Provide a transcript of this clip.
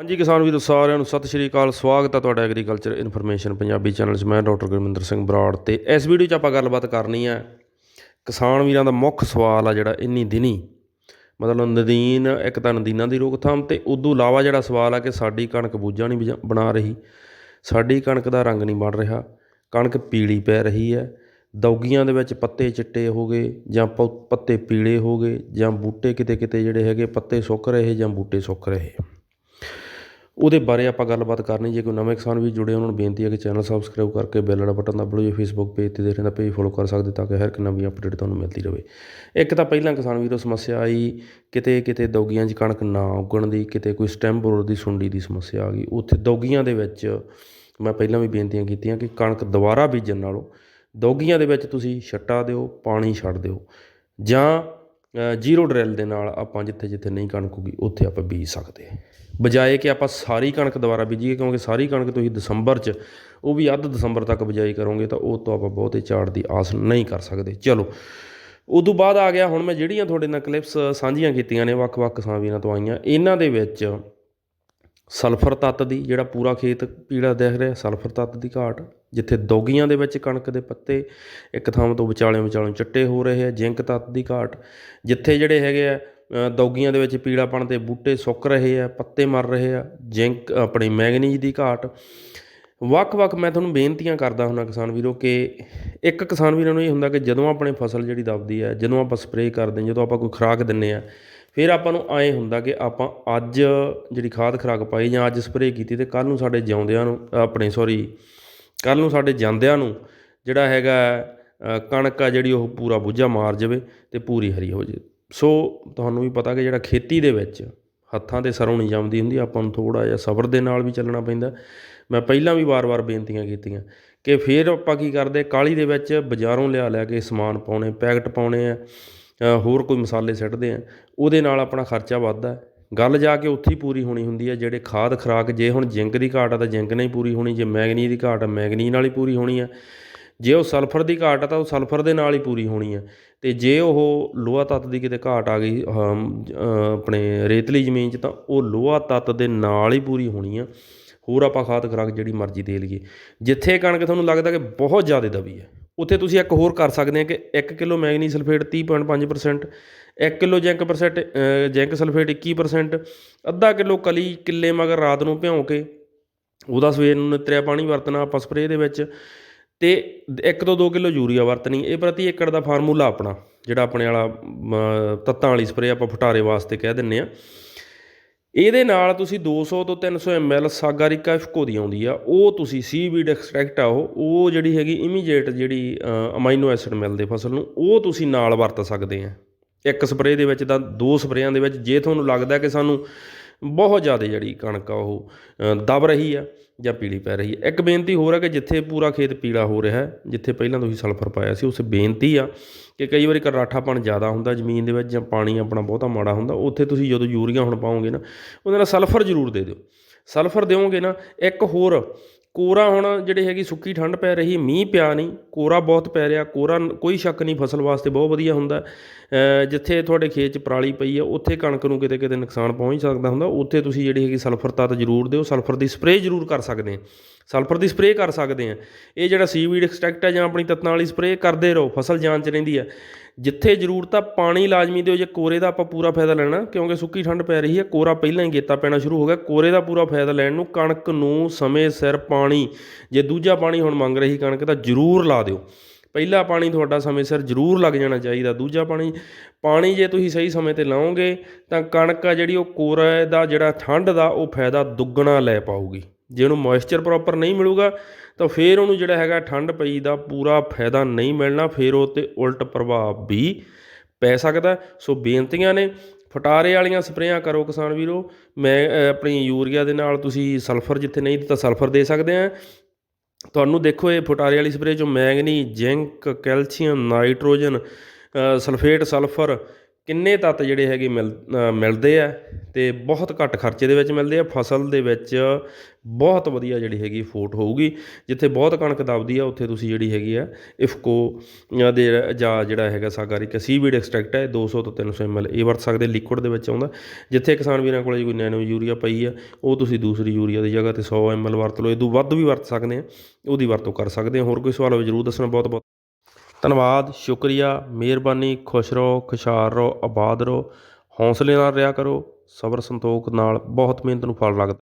ਹਾਂਜੀ, ਕਿਸਾਨ ਵੀਰੋ, ਸਾਰਿਆਂ ਨੂੰ ਸਤਿ ਸ਼੍ਰੀ ਅਕਾਲ। ਸਵਾਗਤ ਹੈ ਤੁਹਾਡਾ ਐਗਰੀਕਲਚਰ ਇਨਫੋਰਮੇਸ਼ਨ ਪੰਜਾਬੀ ਚੈਨਲ 'ਚ। ਮੈਂ ਡਾਕਟਰ ਗੁਰਮਿੰਦਰ ਸਿੰਘ ਬਰਾੜ ਤੇ ਇਸ ਵੀਡੀਓ 'ਚ ਆਪਾਂ ਗੱਲਬਾਤ ਕਰਨੀ ਹੈ ਕਿਸਾਨ ਵੀਰਾਂ ਦਾ ਮੁੱਖ ਸਵਾਲ ਆ ਜਿਹੜਾ ਇੰਨੀ ਦਿਨੀ, ਮਤਲਬ ਨਦੀਨ, ਇੱਕ ਤਾਂ ਨਦੀਨਾਂ ਦੀ ਰੋਕਥਾਮ ਤੇ ਉਦੋਂ ਇਲਾਵਾ ਜਿਹੜਾ ਸਵਾਲ ਆ ਕਿ ਸਾਡੀ ਕਣਕ ਬੂਝਾ ਨਹੀਂ ਬਜਾ- ਬਣਾ ਰਹੀ। ਸਾਡੀ ਕਣਕ ਦਾ ਰੰਗ ਨਹੀਂ ਬਣ ਰਿਹਾ। ਕਣਕ ਪੀਲੀ ਪੈ ਰਹੀ ਹੈ। ਦੌਗੀਆਂ ਦੇ ਵਿੱਚ ਪੱਤੇ ਚਿੱਟੇ ਹੋ ਗਏ ਜਾਂ ਪੱਤੇ ਪੀਲੇ ਹੋ ਗਏ ਜਾਂ ਬੂਟੇ ਕਿਤੇ ਕਿਤੇ ਜਿਹੜੇ ਹੈਗੇ ਪੱਤੇ ਸੁੱਕ ਰਹੇ ਜਾਂ ਬੂਟੇ ਸੁੱਕ ਰਹੇ। ਉਹਦੇ ਬਾਰੇ ਆਪਾਂ ਗੱਲਬਾਤ ਕਰਨੀ, ਜੇ ਕੋਈ ਨਵੇਂ ਕਿਸਾਨ ਵੀ ਜੁੜੇ, ਉਹਨਾਂ ਨੂੰ ਬੇਨਤੀ ਹੈ ਕਿ ਚੈਨਲ ਸਬਸਕ੍ਰਾਈਬ ਕਰਕੇ ਬੈਲ ਵਾਲਾ ਬਟਨ ਦਬਾ ਲਓ, ਜੇ ਫੇਸਬੁੱਕ ਪੇਜ ਤੇ ਦੇਖ ਰਹੇ ਤਾਂ ਪੇਜ ਫੋਲੋ ਕਰ ਸਕਦੇ ਤਾਂ ਕਿ ਹਰ ਇੱਕ ਨਵੀਂ ਅਪਡੇਟ ਤੁਹਾਨੂੰ ਮਿਲਦੀ ਰਹੇ। ਇੱਕ ਤਾਂ ਪਹਿਲਾਂ ਕਿਸਾਨ ਵੀਰੋ, ਸਮੱਸਿਆ ਆਈ, ਕਿਤੇ ਕਿਤੇ ਦੌਗੀਆਂ 'ਚ ਕਣਕ ਨਾ ਉੱਗਣ ਦੀ, ਕਿਤੇ ਕੋਈ ਸਟੈਮ ਬੋਰ ਦੀ ਸੁੰਡੀ ਦੀ ਸਮੱਸਿਆ ਆ ਗਈ। ਉੱਥੇ ਦੌਗੀਆਂ ਦੇ ਵਿੱਚ ਮੈਂ ਪਹਿਲਾਂ ਵੀ ਬੇਨਤੀਆਂ ਕੀਤੀਆਂ ਕਿ ਕਣਕ ਦੁਬਾਰਾ ਬੀਜਣ ਨਾਲੋਂ ਦੌਗੀਆਂ ਦੇ ਵਿੱਚ ਤੁਸੀਂ ਛੱਟਾ ਦਿਓ, ਪਾਣੀ ਛੱਡ ਦਿਓ, ਜਾਂ ਜ਼ੀਰੋ ਡਰਿਲ ਦੇ ਨਾਲ ਆਪਾਂ ਜਿੱਥੇ ਜਿੱਥੇ ਨਹੀਂ ਕਣਕ ਉੱਗੀ, ਉੱਥੇ ਆਪਾਂ ਬੀਜ ਸਕਦੇ ਬਜਾਏ ਕਿ ਆਪਾਂ ਸਾਰੀ ਕਣਕ ਦੁਬਾਰਾ ਬੀਜੀਏ, ਕਿਉਂਕਿ ਸਾਰੀ ਕਣਕ ਤੁਸੀਂ ਦਸੰਬਰ 'ਚ, ਉਹ ਵੀ ਅੱਧ ਦਸੰਬਰ ਤੱਕ ਬਿਜਾਈ ਕਰੋਗੇ, ਤਾਂ ਉਹ ਤੋਂ ਆਪਾਂ ਬਹੁਤੇ ਝਾੜ ਦੀ ਆਸ ਨਹੀਂ ਕਰ ਸਕਦੇ। ਚਲੋ, ਉਦੋਂ ਬਾਅਦ ਆ ਗਿਆ, ਹੁਣ ਮੈਂ ਜਿਹੜੀਆਂ ਤੁਹਾਡੇ ਨਾਲ ਕਲਿੱਪਸ ਸਾਂਝੀਆਂ ਕੀਤੀਆਂ ਨੇ, ਵੱਖ-ਵੱਖ ਕਿਸਾਨ ਵੀਰਾਂ ਤੋਂ ਆਈਆਂ, ਇਹਨਾਂ ਦੇ ਵਿੱਚ ਸਲਫਰ ਤੱਤ ਦੀ, ਜਿਹੜਾ ਪੂਰਾ ਖੇਤ ਪੀਲਾ ਦਿਖ ਰਿਹਾ, ਸਲਫਰ ਤੱਤ ਦੀ ਘਾਟ, ਜਿੱਥੇ ਦੌਗੀਆਂ ਦੇ ਵਿੱਚ ਕਣਕ ਦੇ ਪੱਤੇ, ਇੱਕ ਥਾਂ ਤੋਂ ਵਿਚਾਲੇ ਵਿਚਾਲੇ ਚਿੱਟੇ ਹੋ ਰਹੇ ਆ, ਜ਼ਿੰਕ ਤੱਤ ਦੀ ਘਾਟ, ਜਿੱਥੇ ਜਿਹੜੇ ਹੈਗੇ ਆ ਦੌਗੀਆਂ ਦੇ ਵਿੱਚ ਪੀੜਾਪਣ ਦੇ ਬੂਟੇ ਸੁੱਕ ਰਹੇ ਆ, ਪੱਤੇ ਮਰ ਰਹੇ ਆ, ਜ਼ਿੰਕ ਆਪਣੀ ਮੈਗਨੀਜ਼ ਦੀ ਘਾਟ। ਵੱਖ-ਵੱਖ ਮੈਂ ਤੁਹਾਨੂੰ ਬੇਨਤੀਆਂ ਕਰਦਾ ਹੁੰਦਾ ਕਿਸਾਨ ਵੀਰੋ ਕਿ ਇੱਕ ਕਿਸਾਨ ਵੀਰਾਂ ਨੂੰ ਇਹ ਹੁੰਦਾ ਕਿ ਜਦੋਂ ਆਪਣੇ ਫਸਲ ਜਿਹੜੀ ਦਬਦੀ ਹੈ ਜਦੋਂ ਆਪਾਂ ਸਪਰੇਅ ਕਰਦੇ ਜਦੋਂ ਆਪਾਂ ਕੋਈ ਖੁਰਾਕ ਦਿੰਨੇ ਆ ਫਿਰ ਆਪਾਂ ਨੂੰ ਐਂ ਹੁੰਦਾ ਕਿ ਆਪਾਂ ਅੱਜ ਜਿਹੜੀ ਖਾਦ ਖੁਰਾਕ ਪਾਈ ਜਾਂ ਅੱਜ ਸਪਰੇਅ ਕੀਤੀ ਤੇ ਕੱਲ ਨੂੰ ਸਾਡੇ ਜਿਉਂਦਿਆਂ ਨੂੰ, ਆਪਣੇ ਸੌਰੀ ਕੱਲ ਨੂੰ ਸਾਡੇ ਜਾਂਦਿਆਂ ਨੂੰ ਜਿਹੜਾ ਹੈਗਾ ਕਣਕ ਆ ਜਿਹੜੀ ਉਹ ਪੂਰਾ ਬੁੱਝਾ ਮਾਰ ਜਾਵੇ ਤੇ ਪੂਰੀ ਹਰੀ ਹੋ ਜਾਵੇ। ਸੋ ਤੁਹਾਨੂੰ ਵੀ ਪਤਾ ਕਿ ਜਿਹੜਾ ਖੇਤੀ ਦੇ ਵਿੱਚ ਹੱਥਾਂ ਤੇ ਸਰੋਂ ਨਹੀਂ ਜੰਮਦੀ ਹੁੰਦੀ, ਆਪਾਂ ਨੂੰ ਥੋੜਾ ਜਿਹਾ ਸਬਰ ਦੇ ਨਾਲ ਵੀ ਚੱਲਣਾ ਪੈਂਦਾ। ਮੈਂ ਪਹਿਲਾਂ ਵੀ ਵਾਰ-ਵਾਰ ਬੇਨਤੀਆਂ ਕੀਤੀਆਂ ਕਿ ਫਿਰ ਆਪਾਂ ਕੀ ਕਰਦੇ, ਕਾਲੀ ਦੇ ਵਿੱਚ ਬਾਜ਼ਾਰੋਂ ਲਿਆ ਲਿਆ ਕੇ ਸਮਾਨ ਪਾਉਣੇ, ਪੈਕਟ ਪਾਉਣੇ ਆ ਹੋਰ ਕੋਈ ਮਸਾਲੇ ਸਿੱਟਦੇ ਆ, ਉਹਦੇ ਨਾਲ ਆਪਣਾ ਖਰਚਾ ਵੱਧਦਾ। ਗੱਲ ਜਾ ਕੇ ਉੱਥੇ ਹੀ ਪੂਰੀ ਹੋਣੀ ਹੁੰਦੀ ਹੈ ਜਿਹੜੇ ਖਾਦ ਖੁਰਾਕ, ਜੇ ਹੁਣ ਜ਼ਿੰਕ ਦੀ ਘਾਟ ਆ ਤਾਂ ਜ਼ਿੰਕ ਨਾਲ ਹੀ ਪੂਰੀ ਹੋਣੀ, ਜੇ ਮੈਗਨੀ ਦੀ ਘਾਟ ਆ ਮੈਗਨੀ ਨਾਲ ਹੀ ਪੂਰੀ ਹੋਣੀ ਆ। ਜੇ ਉਹ ਸਲਫਰ ਦੀ ਘਾਟ ਆ ਤਾਂ ਉਹ ਸਲਫਰ ਦੇ ਨਾਲ ਹੀ ਪੂਰੀ ਹੋਣੀ ਆ। ਤੇ ਜੇ ਉਹ ਲੋਹਾ ਤੱਤ ਦੀ ਕਿਤੇ ਘਾਟ ਆ ਗਈ ਆਪਣੇ ਰੇਤਲੀ ਜ਼ਮੀਨ 'ਚ ਤਾਂ ਉਹ ਲੋਹਾ ਤੱਤ ਦੇ ਨਾਲ ਹੀ ਪੂਰੀ ਹੋਣੀ ਆ। ਹੋਰ ਆਪਾਂ ਖਾਦ ਖੁਰਾਕ ਜਿਹੜੀ ਮਰਜ਼ੀ ਦੇ ਲਈਏ। ਜਿੱਥੇ ਕਣਕ ਤੁਹਾਨੂੰ ਲੱਗਦਾ ਕਿ ਬਹੁਤ ਜ਼ਿਆਦਾ ਦਬੀ ਹੈ ਉੱਥੇ ਤੁਸੀਂ ਇੱਕ ਹੋਰ ਕਰ ਸਕਦੇ ਆ ਕਿ 1 kilo manganese sulphate 30.5% 1 kilo zinc percent zinc sulphate 21% ਅੱਧਾ ਕਿਲੋ ਕਲੀ ਕਿੱਲੇ ਮਗਰ ਰਾਤ ਨੂੰ ਭਿਉਂ ਕੇ ਉਹਦਾ ਸਵੇਰ ਨੂੰ ਨਿਤਰਿਆ ਪਾਣੀ ਵਰਤਣਾ ਆਪਾਂ ਸਪਰੇਅ ਦੇ ਵਿੱਚ ਅਤੇ ਇੱਕ ਤੋਂ ਦੋ ਕਿਲੋ ਯੂਰੀਆ ਵਰਤਣੀ, ਇਹ ਪ੍ਰਤੀ ਏਕੜ ਦਾ ਫਾਰਮੂਲਾ ਆਪਣਾ, ਜਿਹੜਾ ਆਪਣੇ ਵਾਲਾ ਤੱਤਾਂ ਵਾਲੀ ਸਪਰੇਅ ਆਪਾਂ ਫੁਟਾਰੇ ਵਾਸਤੇ ਕਹਿ ਦਿੰਨੇ ਆ। ਇਹਦੇ ਨਾਲ ਤੁਸੀਂ 200 ਤੋਂ 300 ml ਸਾਗਾਰਿਕਾ ਇਫਕੋ ਦੀ ਆਉਂਦੀ ਆ, ਉਹ ਤੁਸੀਂ ਸੀਵੀਡ ਐਕਸਟ੍ਰੈਕਟ ਆ ਉਹ ਉਹ ਜਿਹੜੀ ਹੈਗੀ ਇਮੀਡੀਏਟ ਜਿਹੜੀ ਅਮਾਈਨੋ ਐਸਿਡ ਮਿਲਦੇ ਫਸਲ ਨੂੰ, ਉਹ ਤੁਸੀਂ ਨਾਲ ਵਰਤ ਸਕਦੇ ਆ। ਇੱਕ ਸਪਰੇਅ ਦੇ ਵਿੱਚ ਤਾਂ ਦੋ ਸਪਰੇਆਂ ਦੇ ਵਿੱਚ, ਜੇ ਤੁਹਾਨੂੰ ਲੱਗਦਾ ਕਿ ਸਾਨੂੰ ਬਹੁਤ ਜ਼ਿਆਦਾ ਜਿਹੜੀ ਕਣਕ ਆ ਉਹ ਅ, ਦਬ ਰਹੀ ਆ ਜਾਂ ਪੀਲੀ ਪੈ ਰਹੀ ਹੈ ਇੱਕ ਬੇਨਤੀ ਹੋਰ ਹੈ ਕਿ ਜਿੱਥੇ ਪੂਰਾ ਖੇਤ ਪੀਲਾ ਹੋ ਰਿਹਾ ਹੈ ਜਿੱਥੇ ਪਹਿਲਾਂ ਤੁਸੀਂ ਸਲਫਰ ਪਾਇਆ ਸੀ ਉਸ ਬੇਨਤੀ ਆ ਕਿ ਕਈ ਵਾਰੀ ਕਰਾਠਾਪਣ ਜ਼ਿਆਦਾ ਹੁੰਦਾ ਜ਼ਮੀਨ ਦੇ ਵਿੱਚ ਜਾਂ ਪਾਣੀ ਆਪਣਾ ਬਹੁਤਾ ਮਾੜਾ ਹੁੰਦਾ ਉੱਥੇ ਤੁਸੀਂ ਜਦੋਂ ਯੂਰੀਆ ਹੁਣ ਪਾਓਗੇ ਨਾ ਉਹਦੇ ਨਾਲ ਸਲਫਰ ਜ਼ਰੂਰ ਦੇ ਦਿਓ। ਸਲਫਰ ਦਿਓਗੇ ਨਾ ਇੱਕ ਹੋਰ ਕੋਰਾ ਹੁਣ ਜਿਹੜੇ ਹੈਗੀ ਸੁੱਕੀ ਠੰਡ ਪੈ ਰਹੀ, ਮੀਂਹ ਪਿਆ ਨਹੀਂ, ਕੋਰਾ ਬਹੁਤ ਪੈ ਰਿਹਾ, ਕੋਰਾ ਕੋਈ ਸ਼ੱਕ ਨਹੀਂ ਫਸਲ ਵਾਸਤੇ ਬਹੁਤ ਵਧੀਆ ਹੁੰਦਾ। ਜਿੱਥੇ ਤੁਹਾਡੇ ਖੇਤ 'ਚ ਪਰਾਲੀ ਪਈ ਆ, ਉੱਥੇ ਕਣਕ ਨੂੰ ਕਿਤੇ ਕਿਤੇ ਨੁਕਸਾਨ ਪਹੁੰਚ ਸਕਦਾ ਹੁੰਦਾ। ਉੱਥੇ ਤੁਸੀਂ ਜਿਹੜੀ ਹੈਗੀ ਸਲਫਰ ਤੱਤ ਜ਼ਰੂਰ ਦਿਓ, ਸਲਫਰ ਦੀ ਸਪਰੇਅ ਜ਼ਰੂਰ ਕਰ ਸਕਦੇ ਆ। ਸਲਫਰ ਦੀ ਸਪਰੇਅ ਕਰ ਸਕਦੇ ਆ। ਇਹ ਜਿਹੜਾ ਸੀਵੀਡ ਐਕਸਟ੍ਰੈਕਟ ਹੈ ਜਾਂ ਆਪਣੀ ਤੱਤਾਂ ਵਾਲੀ ਸਪਰੇਅ ਕਰਦੇ ਰਹੋ, ਫਸਲ ਜਾਨ 'ਚ ਰਹਿੰਦੀ ਆ। ਜਿੱਥੇ ਜ਼ਰੂਰਤ ਆ ਪਾਣੀ ਲਾਜ਼ਮੀ ਦਿਓ, ਜੇ ਕੋਰੇ ਦਾ ਆਪਾਂ ਪੂਰਾ ਫਾਇਦਾ ਲੈਣਾ, ਕਿਉਂਕਿ ਸੁੱਕੀ ਠੰਡ ਪੈ ਰਹੀ ਹੈ, ਕੋਰਾ ਪਹਿਲਾਂ ਹੀ ਗੇਤਾ ਪੈਣਾ ਸ਼ੁਰੂ ਹੋ ਗਿਆ, ਕੋਰੇ ਦਾ ਪੂਰਾ ਫਾਇਦਾ ਲੈਣ ਨੂੰ ਕਣਕ ਨੂੰ ਸਮੇਂ ਸਿਰ ਪਾਣੀ, ਜੇ ਦੂਜਾ ਪਾਣੀ ਹੁਣ ਮੰਗ ਰਹੀ ਕਣਕ ਤਾਂ ਜ਼ਰੂਰ ਲਾ ਦਿਓ। ਪਹਿਲਾ ਪਾਣੀ ਤੁਹਾਡਾ ਸਮੇਂ ਸਿਰ ਜ਼ਰੂਰ ਲੱਗ ਜਾਣਾ ਚਾਹੀਦਾ, ਦੂਜਾ ਪਾਣੀ ਪਾਣੀ ਜੇ ਤੁਸੀਂ ਸਹੀ ਸਮੇਂ ਤੇ ਲਾਓਗੇ, ਤਾਂ ਕਣਕ ਆ ਜਿਹੜੀ ਉਹ ਕੋਰੇ ਦਾ ਜਿਹੜਾ ਠੰਡ ਦਾ ਉਹ ਫਾਇਦਾ ਦੁੱਗਣਾ ਲੈ ਪਾਊਗੀ। ਜੇ ਉਹਨੂੰ ਮੋਇਸਚਰ ਪ੍ਰੋਪਰ ਨਹੀਂ ਮਿਲੂਗਾ, ਤਾਂ ਫਿਰ ਉਹਨੂੰ ਜਿਹੜਾ ਹੈਗਾ ਠੰਡ ਪਈ ਦਾ ਪੂਰਾ ਫਾਇਦਾ ਨਹੀਂ ਮਿਲਣਾ, ਫਿਰ ਉਹ ਤੇ ਉਲਟ ਪ੍ਰਭਾਵ ਵੀ ਪੈ ਸਕਦਾ ਸੋ ਬੇਨਤੀਆਂ ਨੇ, ਫਟਾਰੇ ਵਾਲੀਆਂ ਸਪਰੇਆਂ ਕਰੋ ਕਿਸਾਨ ਵੀਰੋ। ਮੈਂ ਆਪਣੀ ਯੂਰੀਆ ਦੇ ਨਾਲ ਤੁਸੀਂ ਸਲਫਰ ਜਿੱਥੇ ਨਹੀਂ ਦਿੱਤਾ, ਸਲਫਰ ਦੇ ਸਕਦੇ ਆ ਤੁਹਾਨੂੰ ਦੇਖੋ ਇਹ ਫਟਾਰੇ ਵਾਲੀ ਸਪਰੇਅ ਚੋਂ manganese zinc, calcium, nitrogen sulphate, sulphur ਕਿੰਨੇ ਤੱਤ ਜਿਹੜੇ ਹੈਗੇ ਮਿਲ ਮਿਲਦੇ ਆ ਅਤੇ ਬਹੁਤ ਘੱਟ ਖਰਚੇ ਦੇ ਵਿੱਚ ਮਿਲਦੇ ਆ, ਫਸਲ ਦੇ ਵਿੱਚ ਬਹੁਤ ਵਧੀਆ ਜਿਹੜੀ ਹੈਗੀ ਫੋਟ ਹੋਊਗੀ। ਜਿੱਥੇ ਬਹੁਤ ਕਣਕ ਦਬਦੀ ਆ, ਉੱਥੇ ਤੁਸੀਂ ਜਿਹੜੀ ਹੈਗੀ ਆ, ਇਫਕੋ ਦੇ ਜਾਂ ਜਿਹੜਾ ਹੈਗਾ ਸਾਗਾਰਿਕ ਸੀਵੀਡ ਐਕਸਟ੍ਰੈਕਟ ਹੈ 200 ਤੋਂ 300 ml ਇਹ ਵਰਤ ਸਕਦੇ, ਲਿਕੁਇਡ ਦੇ ਵਿੱਚ ਆਉਂਦਾ। ਜਿੱਥੇ ਕਿਸਾਨ ਵੀਰਾਂ ਕੋਲ ਕੋਈ ਨੈਨੋ ਯੂਰੀਆ ਪਈ ਆ, ਉਹ ਤੁਸੀਂ ਦੂਸਰੀ ਯੂਰੀਆ ਦੀ ਜਗ੍ਹਾ ਤੇ 100 ml ਵਰਤ ਲਓ, ਇਹ ਤੋਂ ਵੱਧ ਵੀ ਵਰਤ ਸਕਦੇ ਆ, ਉਹਦੀ ਵਰਤੋਂ ਕਰ ਸਕਦੇ ਆ। ਹੋਰ ਕੋਈ ਸਵਾਲ ਹੋਵੇ, ਜ਼ਰੂਰ ਦੱਸਣਾ ਬਹੁਤ ਬਹੁਤ ਧੰਨਵਾਦ, ਸ਼ੁਕਰੀਆ, ਮਿਹਰਬਾਨੀ, ਖੁਸ਼ ਰਹੋ, ਖੁਸ਼ਹਾਲ ਰਹੋ, ਆਬਾਦ ਰਹੋ। ਹੌਂਸਲੇ ਨਾਲ ਰਿਹਾ ਕਰੋ, ਸਬਰ ਸੰਤੋਖ ਨਾਲ ਬਹੁਤ ਮਿਹਨਤ ਨੂੰ ਫਲ ਲੱਗਦਾ।